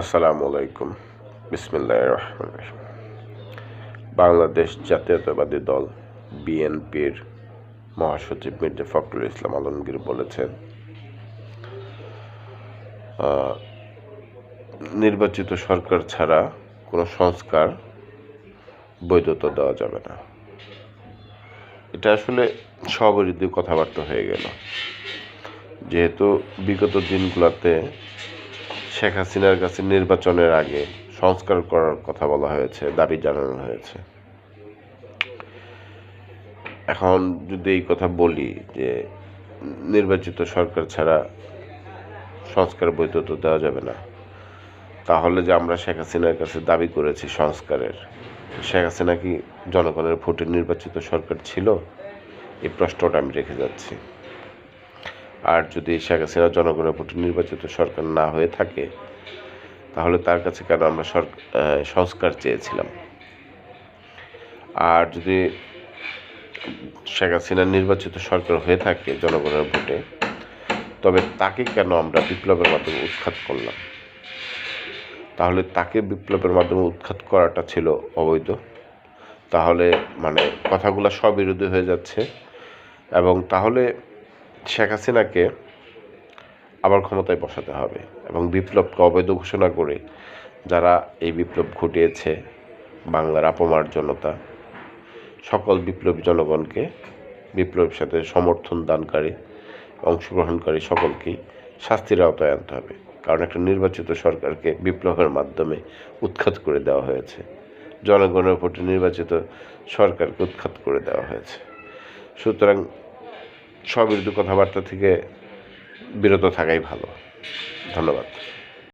আসসালামু আলাইকুম। বিসমিল্লাহ রহমান রহিম। বাংলাদেশ জাতীয়তাবাদী দল বিএনপির মহাসচিব মির্জা ফখরুল ইসলাম আলমগীর বলেছেন নির্বাচিত সরকার ছাড়া কোনো সংস্কার বৈধতা দেওয়া যাবে না। এটা আসলে স্ববিরোধী কথাবার্তা হয়ে গেল। যেহেতু বিগত দিনগুলোতে শেখ হাসিনার কাছে নির্বাচনের আগে সংস্কার করার কথা বলা হয়েছে, দাবি জানানো হয়েছে। এখন যদি এই কথা বলি যে নির্বাচিত সরকার ছাড়া সংস্কার বৈধতা দেওয়া যাবে না, তাহলে যে আমরা শেখ হাসিনার কাছে দাবি করেছি সংস্কারের, শেখ হাসিনা কি জনগণের ভোটে নির্বাচিত সরকার ছিল? এই প্রশ্নটা আমি রেখে যাচ্ছি। আর যদি শেখ হাসিনা জনগণের ভোটে নির্বাচিত সরকার না হয়ে থাকে, তাহলে তার কাছে কেন আমরা সংস্কার চেয়েছিলাম? আর যদি শেখ হাসিনা নির্বাচিত সরকার হয়ে থাকে জনগণের ভোটে, তবে তাকে কেন আমরা বিপ্লবের মাধ্যমে উৎখাত করলাম? তাহলে তাকে বিপ্লবের মাধ্যমে উৎখাত করাটা ছিল অবৈধ। তাহলে মানে কথাগুলো স্ববিরোধী হয়ে যাচ্ছে। এবং তাহলে শেখ হাসিনাকে আবার ক্ষমতায় বসাতে হবে এবং বিপ্লবকে অবৈধ ঘোষণা করে যারা এই বিপ্লব ঘটিয়েছে বাংলার আপমার জনতা, সকল বিপ্লবী জনগণকে বিপ্লবের সাথে সমর্থন দানকারী, অংশগ্রহণকারী সকলকেই শাস্তির আওতায় আনতে হবে। কারণ একটা নির্বাচিত সরকারকে বিপ্লবের মাধ্যমে উৎখাত করে দেওয়া হয়েছে। জনগণের ভোটে নির্বাচিত সরকারকে উৎখাত করে দেওয়া হয়েছে। সুতরাং স্ববিরোধী কথাবার্তা থেকে বিরত থাকাই ভালো। ধন্যবাদ।